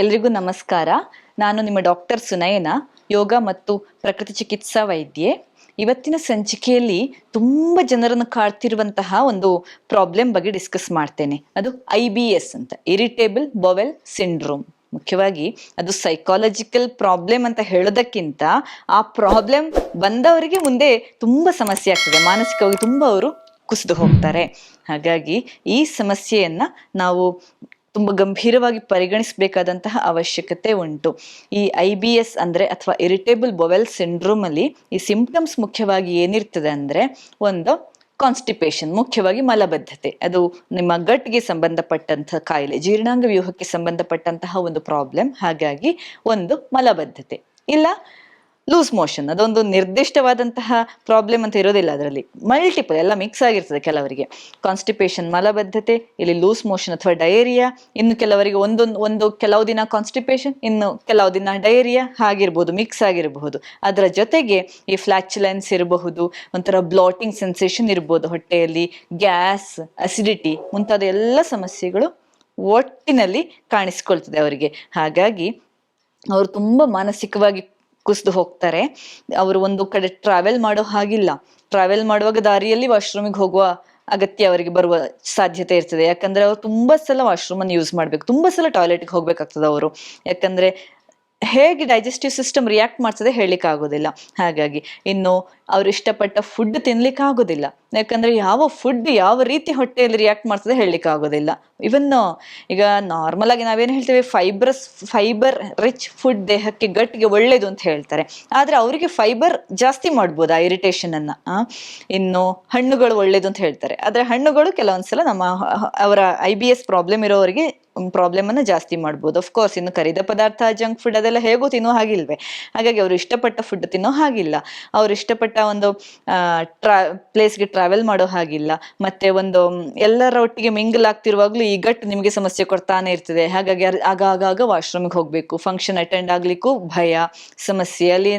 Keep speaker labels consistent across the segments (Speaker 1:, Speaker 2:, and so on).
Speaker 1: ಎಲ್ರಿಗೂ ನಮಸ್ಕಾರ. ನಾನು ನಿಮ್ಮ ಡಾಕ್ಟರ್ ಸುನಯನ, ಯೋಗ ಮತ್ತು ಪ್ರಕೃತಿ ಚಿಕಿತ್ಸಾ ವೈದ್ಯೆ. ಇವತ್ತಿನ ಸಂಚಿಕೆಯಲ್ಲಿ ತುಂಬ ಜನರನ್ನು ಕಾಡ್ತಿರುವಂತಹ ಒಂದು ಪ್ರಾಬ್ಲಮ್ ಬಗ್ಗೆ ಡಿಸ್ಕಸ್ ಮಾಡ್ತೇನೆ. ಅದು ಐ ಬಿ ಎಸ್ ಅಂತ, ಇರಿಟೇಬಲ್ ಬೊವೆಲ್ ಸಿಂಡ್ರೋಮ್. ಮುಖ್ಯವಾಗಿ ಅದು ಸೈಕಾಲಜಿಕಲ್ ಪ್ರಾಬ್ಲಮ್ ಅಂತ ಹೇಳೋದಕ್ಕಿಂತ ಆ ಪ್ರಾಬ್ಲಮ್ ಬಂದವರಿಗೆ ಮುಂದೆ ತುಂಬ ಸಮಸ್ಯೆ ಆಗ್ತದೆ. ಮಾನಸಿಕವಾಗಿ ತುಂಬ ಅವರು ಕುಸಿದು ಹೋಗ್ತಾರೆ. ಹಾಗಾಗಿ ಈ ಸಮಸ್ಯೆಯನ್ನು ನಾವು ತುಂಬ ಗಂಭೀರವಾಗಿ ಪರಿಗಣಿಸಬೇಕಾದಂತಹ ಅವಶ್ಯಕತೆ ಉಂಟು. ಈ ಐ ಬಿ ಎಸ್ ಅಂದರೆ ಅಥವಾ ಇರಿಟೇಬಲ್ ಬೊವೆಲ್ ಸಿಂಡ್ರೋಮ್ ಅಲ್ಲಿ ಈ ಸಿಂಪ್ಟಮ್ಸ್ ಮುಖ್ಯವಾಗಿ ಏನಿರ್ತದೆ ಅಂದರೆ ಒಂದು ಕಾನ್ಸ್ಟಿಪೇಷನ್, ಮುಖ್ಯವಾಗಿ ಮಲಬದ್ಧತೆ. ಅದು ನಿಮ್ಮ ಗಟ್ಗೆ ಸಂಬಂಧಪಟ್ಟಂತಹ ಕಾಯಿಲೆ, ಜೀರ್ಣಾಂಗ ವ್ಯೂಹಕ್ಕೆ ಸಂಬಂಧಪಟ್ಟಂತಹ ಒಂದು ಪ್ರಾಬ್ಲಮ್, ಹಾಗಾಗಿ ಒಂದು ಮಲಬದ್ಧತೆ. ಇಲ್ಲ ಲೂಸ್ ಮೋಷನ್ ಅದೊಂದು ನಿರ್ದಿಷ್ಟವಾದಂತಹ ಪ್ರಾಬ್ಲಮ್ ಅಂತ ಇರೋದಿಲ್ಲ ಅದರಲ್ಲಿ. ಮಲ್ಟಿಪಲ್ ಎಲ್ಲ ಮಿಕ್ಸ್ ಆಗಿರ್ತದೆ ಕೆಲವರಿಗೆ. ಕಾನ್ಸ್ಟಿಪೇಷನ್ ಮಲಬದ್ಧತೆ, ಇಲ್ಲಿ ಲೂಸ್ ಮೋಷನ್ ಅಥವಾ ಡಯೇರಿಯಾ ಇನ್ನು ಕೆಲವರಿಗೆ ಒಂದೊಂದು ಒಂದು ಕೆಲವು ದಿನ ಕಾನ್ಸ್ಟಿಪೇಷನ್ ಇನ್ನು ಕೆಲವು ದಿನ ಡಯೇರಿಯಾ ಆಗಿರ್ಬೋದು ಮಿಕ್ಸ್ ಆಗಿರಬಹುದು. ಅದರ ಜೊತೆಗೆ ಈ ಫ್ಲಾಚುಲೆನ್ಸ್ ಇರಬಹುದು, ಒಂಥರ ಬ್ಲಾಟಿಂಗ್ ಸೆನ್ಸೇಷನ್ ಇರ್ಬೋದು ಹೊಟ್ಟೆಯಲ್ಲಿ ಗ್ಯಾಸ್ ಅಸಿಡಿಟಿ ಮುಂತಾದ ಎಲ್ಲ ಸಮಸ್ಯೆಗಳು ಒಟ್ಟಿನಲ್ಲಿ ಕಾಣಿಸ್ಕೊಳ್ತದೆ ಅವರಿಗೆ. ಹಾಗಾಗಿ, ಅವರು ತುಂಬ ಮಾನಸಿಕವಾಗಿ ಕುಸಿದು ಹೋಗ್ತಾರೆ. ಅವರು ಒಂದು ಕಡೆ ಟ್ರಾವೆಲ್ ಮಾಡೋ ಹಾಗಿಲ್ಲ. ಟ್ರಾವೆಲ್ ಮಾಡುವಾಗ ದಾರಿಯಲ್ಲಿ ವಾಶ್ರೂಮಿಗೆ ಹೋಗುವ ಅಗತ್ಯ ಅವರಿಗೆ ಬರುವ ಸಾಧ್ಯತೆ ಇರ್ತದೆ. ಯಾಕಂದ್ರೆ ಅವ್ರು ತುಂಬಾ ಸಲ ವಾಶ್ರೂಮ್ ಅನ್ನು ಯೂಸ್ ಮಾಡ್ಬೇಕು. ತುಂಬಾ ಸಲ ಟಾಯ್ಲೆಟ್ಗೆ ಹೋಗ್ಬೇಕಾಗ್ತದೆ ಅವರು. ಯಾಕಂದ್ರೆ ಹೇಗೆ ಡೈಜೆಸ್ಟಿವ್ ಸಿಸ್ಟಮ್ ರಿಯಾಕ್ಟ್ ಮಾಡ್ತದೆ ಹೇಳಲಿಕ್ಕೆ ಆಗೋದಿಲ್ಲ ಹಾಗಾಗಿ ಇನ್ನು ಅವ್ರು ಇಷ್ಟಪಟ್ಟ ಫುಡ್ ತಿನ್ಲಿಕ್ಕೆ ಆಗೋದಿಲ್ಲ ಯಾಕಂದ್ರೆ ಯಾವ ಫುಡ್ ಯಾವ ರೀತಿ ಹೊಟ್ಟೆಯಲ್ಲಿ ರಿಯಾಕ್ಟ್ ಮಾಡ್ತದೆ ಹೇಳಲಿಕ್ಕೆ ಆಗೋದಿಲ್ಲ ಇವನ್ ಈಗ ನಾರ್ಮಲ್ ಆಗಿ ನಾವೇನು ಹೇಳ್ತೇವೆ ಫೈಬ್ರಸ್ ಫೈಬರ್ ರಿಚ್ ಫುಡ್ ದೇಹಕ್ಕೆ ಗಟ್ಟಿಗೆ ಒಳ್ಳೇದು ಅಂತ ಹೇಳ್ತಾರೆ. ಆದ್ರೆ ಅವರಿಗೆ ಫೈಬರ್ ಜಾಸ್ತಿ ಮಾಡ್ಬೋದು ಆ ಇರಿಟೇಷನ್ ಅನ್ನ ಇನ್ನು ಹಣ್ಣುಗಳು ಒಳ್ಳೇದು ಅಂತ ಹೇಳ್ತಾರೆ. ಆದ್ರೆ ಹಣ್ಣುಗಳು ಕೆಲವೊಂದ್ಸಲ ನಮ್ಮ, ಅವರ ಐ ಬಿ ಎಸ್ ಪ್ರಾಬ್ಲಮ್ ಇರೋವರಿಗೆ ಪ್ರಾಬ್ಲಮ್ ಅನ್ನ ಜಾಸ್ತಿ ಮಾಡ್ಬೋದು. ಕೋರ್ಸ್ ಇನ್ನು ಕರಿದ ಪದಾರ್ಥ ಜಂಕ್ ಫುಡ್ ಅದೆಲ್ಲ ಹೇಗೂ ತಿನ್ನೋ ಹಾಗಿಲ್ವೇ. ಹಾಗಾಗಿ ಅವರು ಇಷ್ಟಪಟ್ಟ ಫುಡ್ ತಿನ್ನೋ ಹಾಗಿಲ್ಲ. ಅವ್ರು ಇಷ್ಟಪಟ್ಟ ಒಂದು ಟ್ರಾ ಪ್ಲೇಸ್ಗೆ ಟ್ರಾವೆಲ್ ಮಾಡೋ ಹಾಗಿಲ್ಲ. ಮತ್ತೆ ಒಂದು ಎಲ್ಲರ ಒಟ್ಟಿಗೆ ಮಿಂಗಲ್ ಆಗ್ತಿರುವಾಗ್ಲೂ ಈ ಗಟ್ ನಿಮಗೆ ಸಮಸ್ಯೆ ಕೊಡ್ತಾನೆ ಇರ್ತದೆ. ಹಾಗಾಗಿ ಆಗಾಗ ಆಗ ಆಗಾಗ ವಾಶ್ರೂಮ್ಗೆ ಹೋಗ್ಬೇಕು. ಫಂಕ್ಷನ್ ಅಟೆಂಡ್ ಆಗ್ಲಿಕ್ಕೂ ಭಯ, ಸಮಸ್ಯೆ. ಅಲ್ಲಿ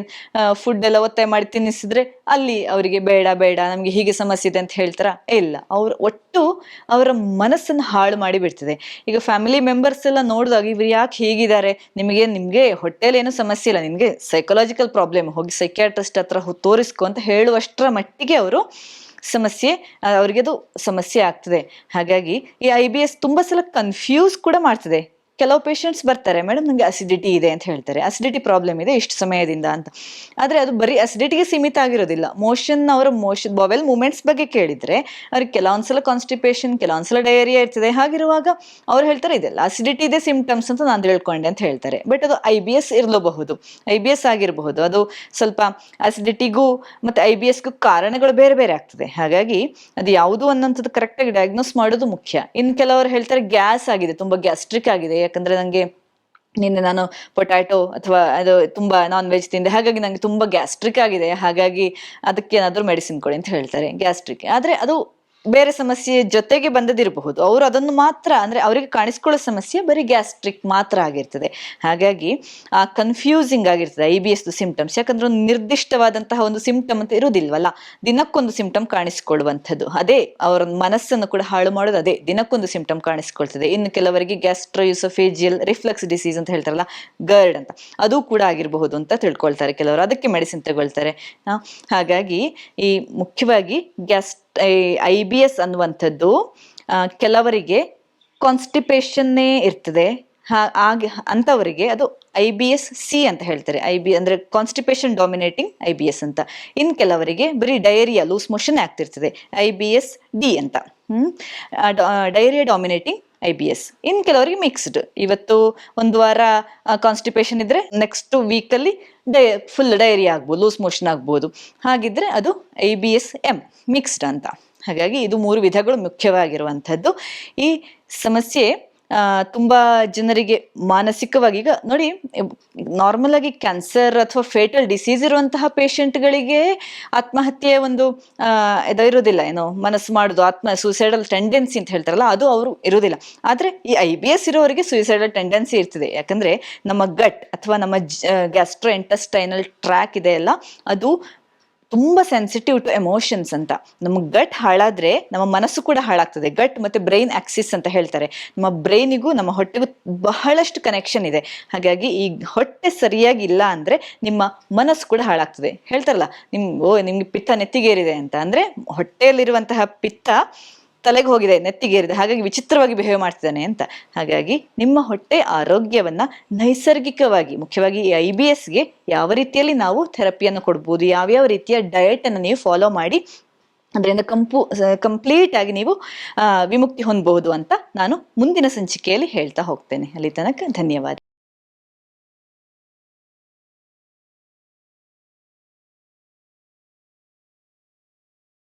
Speaker 1: ಫುಡ್ ಎಲ್ಲ ಒತ್ತಾಯ ಮಾಡಿ ತಿನ್ನಿಸಿದ್ರೆ ಅಲ್ಲಿ ಅವರಿಗೆ ಬೇಡ ಬೇಡ, ನಮಗೆ ಹೀಗೆ ಸಮಸ್ಯೆ ಇದೆ ಅಂತ ಹೇಳ್ತಾರ? ಇಲ್ಲ. ಅವ್ರ ಒಟ್ಟು ಅವರ ಮನಸ್ಸನ್ನು ಹಾಳು ಮಾಡಿ ಬಿಡ್ತದೆ. ಈಗ ಫ್ಯಾಮಿಲಿ ಮೆಂಬರ್ಸ್ ಎಲ್ಲ ನೋಡಿದಾಗ ಇವ್ರು ಯಾಕೆ ಹೀಗಿದ್ದಾರೆ? ನಿಮಗೆ ನಿಮಗೆ ಹೊಟ್ಟೆಲಿ ಏನು ಸಮಸ್ಯೆ ಇಲ್ಲ. ನಿಮಗೆ ಸೈಕಲಾಜಿಕಲ್ ಪ್ರಾಬ್ಲಮ್ ಹೋಗಿ ಸೈಕ್ಯಾಟ್ರಿಸ್ಟ್ ಹತ್ರ ತೋರಿಸ್ಕೊ ಅಂತ ಹೇಳುವಷ್ಟರ ಮಟ್ಟಿಗೆ ಅವರು ಸಮಸ್ಯೆ ಅವರಿಗೆ ಅದು ಸಮಸ್ಯೆ ಆಗ್ತದೆ. ಹಾಗಾಗಿ ಈ ಐ ಬಿ ಎಸ್ ತುಂಬ ಸಲ ಕನ್ಫ್ಯೂಸ್ ಕೂಡ ಮಾಡ್ತದೆ. ಕೆಲವು ಪೇಷಂಟ್ಸ್ ಬರ್ತಾರೆ ಮೇಡಮ್ ನನಗೆ ಅಸಿಡಿಟಿ ಇದೆ ಅಂತ ಹೇಳ್ತಾರೆ. ಅಸಿಡಿಟಿ ಪ್ರಾಬ್ಲಮ್ ಇದೆ ಇಷ್ಟು ಸಮಯದಿಂದ ಅಂತ. ಆದರೆ ಅದು ಬರೀ ಅಸಿಡಿಟಿಗೆ ಸೀಮಿತ ಆಗಿರೋದಿಲ್ಲ. ಮೋಷನ್ ಅವರ ಮೋಷನ್ ಬೊವೆಲ್ ಮೂಮೆಂಟ್ಸ್ ಬಗ್ಗೆ ಕೇಳಿದರೆ ಅವ್ರಿಗೆ ಕೆಲವೊಂದ್ಸಲ ಕಾನ್ಸ್ಟಿಪೇಷನ್ ಕೆಲವೊಂದ್ಸಲ ಡಯೇರಿಯಾ ಇರ್ತದೆ. ಹಾಗಿರುವಾಗ ಅವ್ರು ಹೇಳ್ತಾರೆ, ಇದೆಲ್ಲ ಅಸಿಡಿಟಿ ಇದೆ ಸಿಂಪ್ಟಮ್ಸ್ ಅಂತ ನಾನು ತಿಳ್ಕೊಂಡೆ ಅಂತ ಹೇಳ್ತಾರೆ. ಬಟ್ ಅದು ಐ ಬಿ ಎಸ್ ಇರಲೂಬಹುದು. ಐ ಬಿ ಎಸ್ ಆಗಿರಬಹುದು. ಅದು ಸ್ವಲ್ಪ ಅಸಿಡಿಟಿಗೂ ಮತ್ತು ಐ ಬಿ ಎಸ್ಗೂ ಕಾರಣಗಳು ಬೇರೆ ಬೇರೆ ಆಗ್ತದೆ. ಹಾಗಾಗಿ ಅದು ಯಾವುದು ಅನ್ನೋಂಥದ್ದು ಕರೆಕ್ಟಾಗಿ ಡಯಾಗ್ನೋಸ್ ಮಾಡೋದು ಮುಖ್ಯ. ಇನ್ನು ಕೆಲವರು ಹೇಳ್ತಾರೆ, ಗ್ಯಾಸ್ ಆಗಿದೆ, ತುಂಬ ಗ್ಯಾಸ್ಟ್ರಿಕ್ ಆಗಿದೆ ಯಾಕಂದ್ರೆ ನನಗೆ ನಿನ್ನೆ ನಾನು ಪೊಟ್ಯಾಟೊ ಅಥವಾ ಅದು ತುಂಬಾ ನಾನ್ ವೆಜ್ ತಿಂದೆ. ಹಾಗಾಗಿ ನಂಗೆ ತುಂಬಾ ಗ್ಯಾಸ್ಟ್ರಿಕ್ ಆಗಿದೆ. ಹಾಗಾಗಿ ಅದಕ್ಕೆ ಏನಾದರೂ ಮೆಡಿಸಿನ್ ಕೊಡಿ ಅಂತ ಹೇಳ್ತಾರೆ. ಗ್ಯಾಸ್ಟ್ರಿಕ್ ಆದ್ರೆ ಅದು ಬೇರೆ ಸಮಸ್ಯೆ ಜೊತೆಗೆ ಬಂದದಿರಬಹುದು. ಅವರು ಅದನ್ನು ಮಾತ್ರ ಅಂದ್ರೆ ಅವರಿಗೆ ಕಾಣಿಸ್ಕೊಳ್ಳೋ ಸಮಸ್ಯೆ ಬರೀ ಗ್ಯಾಸ್ಟ್ರಿಕ್ ಮಾತ್ರ ಆಗಿರ್ತದೆ. ಹಾಗಾಗಿ ಆ ಕನ್ಫ್ಯೂಸಿಂಗ್ ಆಗಿರ್ತದೆ ಐ ಬಿ ಎಸ್ ಸಿಂಪ್ಟಮ್ಸ್ ಯಾಕಂದ್ರೆ ಒಂದು ನಿರ್ದಿಷ್ಟವಾದಂತಹ ಒಂದು ಸಿಂಪ್ಟಮ್ ಅಂತ ಇರುವುದಿಲ್ವಲ್ಲ ದಿನಕ್ಕೊಂದು ಸಿಂಪ್ಟಮ್ ಕಾಣಿಸಿಕೊಳ್ಳುವಂಥದ್ದು. ಅದೇ ಅವರ ಮನಸ್ಸನ್ನು ಕೂಡ ಹಾಳು ಮಾಡೋದು ಅದೇ. ದಿನಕ್ಕೊಂದು ಸಿಂಪ್ಟಮ್ ಕಾಣಿಸ್ಕೊಳ್ತದೆ. ಇನ್ನು ಕೆಲವರಿಗೆ ಗ್ಯಾಸ್ಟ್ರೋಯುಸಫೇಜಿಯಲ್ ರಿಫ್ಲೆಕ್ಸ್ ಡಿಸೀಸ್ ಅಂತ ಹೇಳ್ತಾರಲ್ಲ ಗರ್ಡ್ ಅಂತ. ಅದು ಕೂಡ ಆಗಿರಬಹುದು ಅಂತ ತಿಳ್ಕೊಳ್ತಾರೆ. ಕೆಲವರು ಅದಕ್ಕೆ ಮೆಡಿಸಿನ್ ತಗೊಳ್ತಾರೆ. ಹಾಗಾಗಿ ಈ ಮುಖ್ಯವಾಗಿ ಗ್ಯಾಸ್ ಐ ಬಿ ಎಸ್ ಅನ್ನುವಂಥದ್ದು ಕೆಲವರಿಗೆ ಕಾನ್ಸ್ಟಿಪೇಷನ್ನೇ ಇರ್ತದೆ. ಹಾಗೆ, ಅಂಥವರಿಗೆ ಅದು ಐ ಬಿ ಎಸ್ ಸಿ ಅಂತ ಹೇಳ್ತಾರೆ. ಐ ಬಿ, ಅಂದರೆ constipation dominating I B S ಅಂತ. ಇನ್ನು ಕೆಲವರಿಗೆ ಬರೀ ಡಯರಿಯಾ ಲೂಸ್ ಮೋಷನ್ ಆಗ್ತಿರ್ತದೆ. ಐ ಬಿ ಎಸ್ ಡಿ ಅಂತ. ಹ್ಞೂ diarrhoea dominating I B S ಇನ್ನು ಕೆಲವರಿಗೆ ಮಿಕ್ಸ್ಡ್ ಇವತ್ತು ಒಂದು ವಾರ ಕಾನ್ಸ್ಟಿಪೇಷನ್ ಇದ್ರೆ ನೆಕ್ಸ್ಟ್ ವೀಕಲ್ಲಿ ಡೈ ಫುಲ್ ಡೈರಿ ಆಗ್ಬೋದು ಲೂಸ್ ಮೋಷನ್ ಆಗ್ಬೋದು. ಹಾಗಿದ್ರೆ ಅದು I B S M mixed ಅಂತ. ಹಾಗಾಗಿ ಇದು ಮೂರು ವಿಧಗಳು ಮುಖ್ಯವಾಗಿರುವಂಥದ್ದು. ಈ ಸಮಸ್ಯೆ ಆ, ತುಂಬಾ ಜನರಿಗೆ ಮಾನಸಿಕವಾಗಿ ಈಗ ನೋಡಿ ನಾರ್ಮಲ್ ಆಗಿ ಕ್ಯಾನ್ಸರ್ ಅಥವಾ ಫೇಟಲ್ ಡಿಸೀಸ್ ಇರುವಂತಹ ಪೇಷಂಟ್ಗಳಿಗೆ ಆತ್ಮಹತ್ಯೆ ಒಂದು ಇದು ಇರೋದಿಲ್ಲ ಏನು ಮನಸ್ಸು ಮಾಡುದು ಆತ್ಮ ಸೂಸೈಡಲ್ ಟೆಂಡೆನ್ಸಿ ಅಂತ ಹೇಳ್ತಾರಲ್ಲ ಅದು ಅವರು ಇರೋದಿಲ್ಲ ಆದ್ರೆ ಈ ಐ ಬಿ ಎಸ್ ಇರೋರಿಗೆ ಸೂಸೈಡಲ್ ಟೆಂಡೆನ್ಸಿ ಇರ್ತದೆ. ಯಾಕಂದ್ರೆ ನಮ್ಮ ಗಟ್ ಅಥವಾ ನಮ್ಮ ಗ್ಯಾಸ್ಟ್ರೋ ಇಂಟೆಸ್ಟೈನಲ್ ಟ್ರ್ಯಾಕ್ ಇದೆ ಅಲ್ಲ ಅದು ತುಂಬಾ ಸೆನ್ಸಿಟಿವ್ ಟು ಎಮೋಷನ್ಸ್ ಅಂತ. ನಮ್ಮ ಗಟ್ ಹಾಳಾದ್ರೆ ನಮ್ಮ ಮನಸ್ಸು ಕೂಡ ಹಾಳಾಗ್ತದೆ. ಗಟ್ ಮತ್ತೆ ಬ್ರೈನ್ ಆಕ್ಸಿಸ್ ಅಂತ ಹೇಳ್ತಾರೆ. ನಮ್ಮ ಬ್ರೈನಿಗೂ ನಮ್ಮ ಹೊಟ್ಟೆಗೂ ಬಹಳಷ್ಟು ಕನೆಕ್ಷನ್ ಇದೆ. ಹಾಗಾಗಿ ಈ ಹೊಟ್ಟೆ ಸರಿಯಾಗಿ ಇಲ್ಲ ಅಂದ್ರೆ ನಿಮ್ಮ ಮನಸ್ಸು ಕೂಡ ಹಾಳಾಗ್ತದೆ. ಹೇಳ್ತಾರಲ್ಲ, ನಿಮ್, ಓ, ನಿಮ್ಗೆ ಪಿತ್ತ ನೆತ್ತಿಗೇರಿದೆ ಅಂತ. ಅಂದ್ರೆ ಹೊಟ್ಟೆಯಲ್ಲಿರುವಂತಹ ಪಿತ್ತ ತಲೆಗೆ ಹೋಗಿದೆ ನೆತ್ತಿಗೇರಿದೆ ಹಾಗಾಗಿ ವಿಚಿತ್ರವಾಗಿ ಬಿಹೇವ್ ಮಾಡ್ತಿದ್ದಾನೆ ಅಂತ. ಹಾಗಾಗಿ ನಿಮ್ಮ ಹೊಟ್ಟೆ ಆರೋಗ್ಯವನ್ನು ನೈಸರ್ಗಿಕವಾಗಿ, ಮುಖ್ಯವಾಗಿ ಈ ಐ ಬಿ ಎಸ್ಗೆ ಯಾವ ರೀತಿಯಲ್ಲಿ ನಾವು ಥೆರಪಿಯನ್ನು ಕೊಡ್ಬೋದು, ಯಾವ್ಯಾವ ರೀತಿಯ ಡಯಟನ್ನು ನೀವು ಫಾಲೋ ಮಾಡಿ, ಅದರಿಂದ ಕಂಪು ಕಂಪ್ಲೀಟ್ ಆಗಿ ನೀವು ವಿಮುಕ್ತಿ ಹೊಂದಬಹುದು ಅಂತ ನಾನು ಮುಂದಿನ ಸಂಚಿಕೆಯಲ್ಲಿ ಹೇಳ್ತಾ ಹೋಗ್ತೇನೆ. ಅಲ್ಲಿ ತನಕ ಧನ್ಯವಾದ.